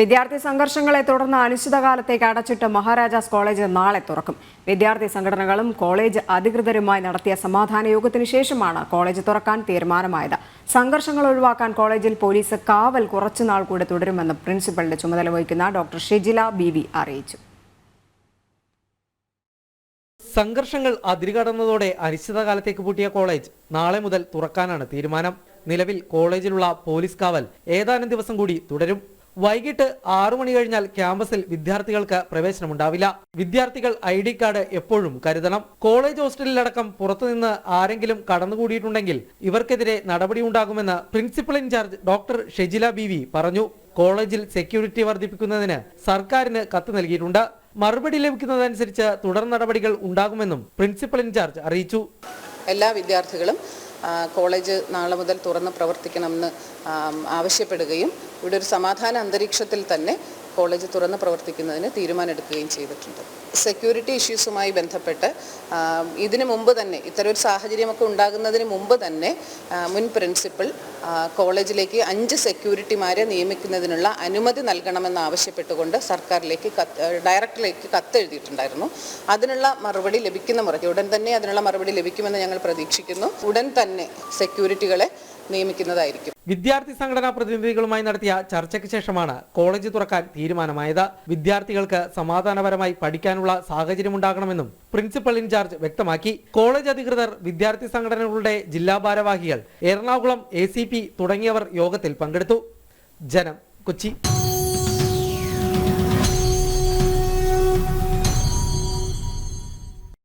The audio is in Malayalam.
വിദ്യാർത്ഥി സംഘർഷങ്ങളെ തുടർന്ന് അനിശ്ചിതകാലത്തേക്ക് അടച്ചിട്ട് മഹാരാജാസ് കോളേജ് നാളെ തുറക്കും. വിദ്യാർത്ഥി സംഘടനകളും കോളേജ് അധികൃതരുമായി നടത്തിയ സമാധാന യോഗത്തിന് ശേഷമാണ് കോളേജ് തുറക്കാൻ തീരുമാനമായത്. സംഘർഷങ്ങൾ ഒഴിവാക്കാൻ കോളേജിൽ പോലീസ് കാവൽ കുറച്ചുനാൾ കൂടി തുടരുമെന്ന് പ്രിൻസിപ്പലിന്റെ ചുമതല വഹിക്കുന്ന ഡോക്ടർ ഷിജില ബി അറിയിച്ചു. സംഘർഷങ്ങൾ അതിരുകടന്നതോടെ അനിശ്ചിതകാലത്തേക്ക് പൂട്ടിയ കോളേജ് നാളെ മുതൽ തുറക്കാനാണ് തീരുമാനം. നിലവിൽ കോളേജിലുള്ള പോലീസ് കാവൽ ഏതാനും ദിവസം കൂടി തുടരും. വൈകിട്ട് ആറു മണി കഴിഞ്ഞാൽ ക്യാമ്പസിൽ വിദ്യാർത്ഥികൾക്ക് പ്രവേശനമുണ്ടാവില്ല. വിദ്യാർത്ഥികൾ ഐ ഡി കാർഡ് എപ്പോഴും കരുതണം. കോളേജ് ഹോസ്റ്റലിലടക്കം പുറത്തുനിന്ന് ആരെങ്കിലും കടന്നുകൂടിയിട്ടുണ്ടെങ്കിൽ ഇവർക്കെതിരെ നടപടിയുണ്ടാകുമെന്ന് principal incharge doctor Shejila B പറഞ്ഞു. കോളേജിൽ സെക്യൂരിറ്റി വർദ്ധിപ്പിക്കുന്നതിന് സർക്കാരിന് കത്ത് നൽകിയിട്ടുണ്ട്. മറുപടി ലഭിക്കുന്നതനുസരിച്ച് തുടർ നടപടികൾ ഉണ്ടാകുമെന്നും പ്രിൻസിപ്പൽ ഇൻചാർജ് അറിയിച്ചു. എല്ലാ വിദ്യാർത്ഥികളും കോളേജ് നാളെ മുതൽ തുറന്ന് പ്രവർത്തിക്കണമെന്ന് ആവശ്യപ്പെടുകയും ഇവിടെ ഒരു സമാധാന അന്തരീക്ഷത്തിൽ തന്നെ കോളേജ് തുറന്ന് പ്രവർത്തിക്കുന്നതിന് തീരുമാനമെടുക്കുകയും ചെയ്തിട്ടുണ്ട്. സെക്യൂരിറ്റി ഇഷ്യൂസുമായി ബന്ധപ്പെട്ട് ഇതിനു മുമ്പ് തന്നെ ഇത്തരം ഒരു സാഹചര്യമൊക്കെ ഉണ്ടാകുന്നതിന് മുമ്പ് തന്നെ മുൻ പ്രിൻസിപ്പൽ കോളേജിലേക്ക് അഞ്ച് സെക്യൂരിറ്റിമാരെ നിയമിക്കുന്നതിനുള്ള അനുമതി നൽകണമെന്ന് ആവശ്യപ്പെട്ടുകൊണ്ട് സർക്കാരിലേക്ക് കത്ത് ഡയറക്ടറിലേക്ക് കത്തെഴുതിയിട്ടുണ്ടായിരുന്നു. അതിനുള്ള മറുപടി ലഭിക്കുന്ന മുറയ്ക്ക് ഉടൻ തന്നെ അതിനുള്ള മറുപടി ലഭിക്കുമെന്ന് ഞങ്ങൾ പ്രതീക്ഷിക്കുന്നു. ഉടൻ തന്നെ സെക്യൂരിറ്റികളെ നിയമിക്കുന്നതായിരിക്കും. വിദ്യാർത്ഥി സംഘടനാ പ്രതിനിധികളുമായി നടത്തിയ ചർച്ചയ്ക്ക് ശേഷമാണ് കോളേജ് തുറക്കാൻ തീരുമാനമായത്. വിദ്യാർത്ഥികൾക്ക് സമാധാനപരമായി പഠിക്കാനുള്ള സാഹചര്യമുണ്ടാകണമെന്നും പ്രിൻസിപ്പൽ ഇൻചാർജ് വ്യക്തമാക്കി. കോളേജ് അധികൃതർ വിദ്യാർത്ഥി സംഘടനകളുടെ ജില്ലാ ഭാരവാഹികൾ എറണാകുളം എ തുടങ്ങിയവർ യോഗത്തിൽ പങ്കെടുത്തു. ജനം കൊച്ചി.